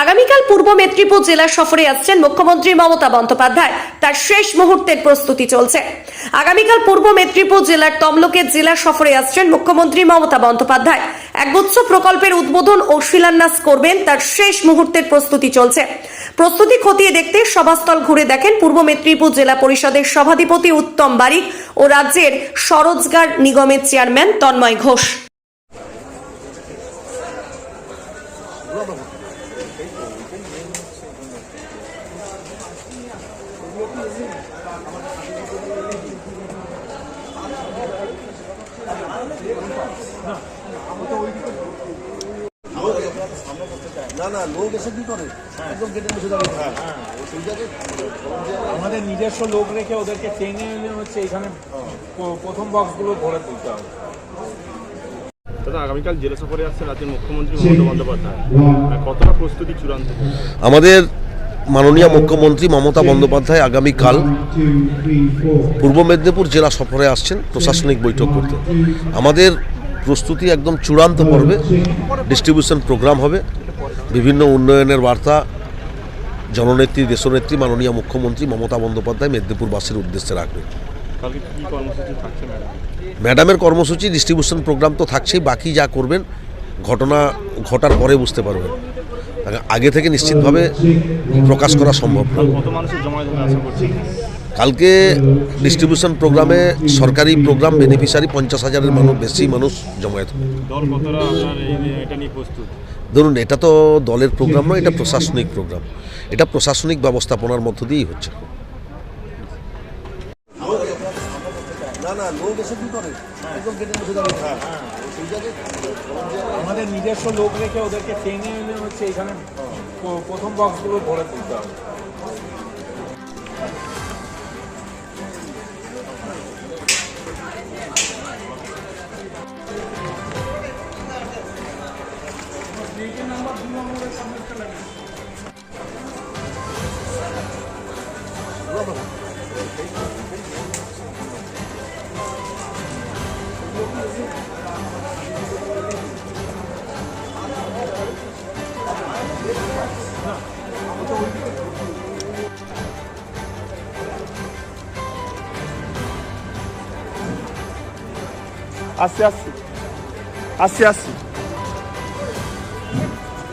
আগামীকাল পূর্ব মেদিনীপুর জেলা সফরে আসছেন মুখ্যমন্ত্রী মমতা বন্দ্যোপাধ্যায়। তার শেষ মুহূর্তের প্রস্তুতি চলছে। আগামীকাল পূর্ব মেদিনীপুর জেলার তমলুকের জেলা সফরে আসছেন মুখ্যমন্ত্রী মমতা বন্দ্যোপাধ্যায়। একগুচ্ছ প্রকল্পের উদ্বোধন ও শিলান্যাস করবেন তার শেষ মুহূর্তের প্রস্তুতি চলছে। প্রস্তুতি খতিয়ে দেখতে সভাস্থল ঘুরে দেখেন পূর্ব মেদিনীপুর জেলা পরিষদের সভাধিপতি উত্তম বারিক ও রাজ্যের সরোজগার নিগমের চেয়ারম্যান তন্ময় ঘোষ। না না লোক এসে কি করে? একদম গেটে বসে দাঁড়িয়ে। সেই জায়গায় আমাদের নিজস্ব লোক রেখে ওদেরকে ট্রেনে এনে হচ্ছে এখানে প্রথম বক্সগুলো ভরে তুলতে হবে। দাদা আগামীকাল জেলা সফরে আসছেন রাজ্যের মুখ্যমন্ত্রী মমতা বন্দ্যোপাধ্যায়। কতটা প্রস্তুতি চূড়ান্ত? আমাদের মাননীয় মুখ্যমন্ত্রী মমতা বন্দ্যোপাধ্যায় আগামীকাল পূর্ব মেদিনীপুর জেলা সফরে আসছেন প্রশাসনিক বৈঠক করতে। আমাদের প্রস্তুতি একদম চূড়ান্ত পর্বে। ডিস্ট্রিবিউশন প্রোগ্রাম হবে। বিভিন্ন উন্নয়নের বার্তা জননেত্রী দেশনেত্রী মাননীয় মুখ্যমন্ত্রী মমতা বন্দ্যোপাধ্যায় মেদিনীপুরবাসীর উদ্দেশ্যে রাখবেন ম্যাডামের কর্মসূচি ডিস্ট্রিবিউশন প্রোগ্রাম তো থাকছেই বাকি যা করবেন ঘটনা ঘটার পরে বুঝতে পারবেন। আগে থেকে নিশ্চিতভাবে প্রকাশ করা সম্ভব কালকে ডিস্ট্রিবিউশন প্রোগ্রামে সরকারি প্রোগ্রাম বেনিফিশিয়ারি পঞ্চাশ হাজারের মানুষ বেশি মানুষ জমায়েত হবে। ধরুন এটা তো দলের প্রোগ্রাম নয় এটা প্রশাসনিক প্রোগ্রাম এটা প্রশাসনিক ব্যবস্থাপনার মধ্য দিয়েই হচ্ছে। না না লোক এসে কি করে? একদম গেটে বসে দাঁড়িয়ে। থাকে। আমাদের নিজস্ব লোক রেখে ওদেরকে ট্রেনে এনে হচ্ছে এখানে প্রথম বক্সগুলো ভরে তুলতে হবে। আসছে আসছে আসছে আসছে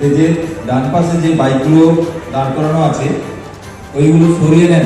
এই যে ডান পাশে যে বাইকগুলো দাঁড় করানো আছে, ওইগুলো সরিয়ে নেন।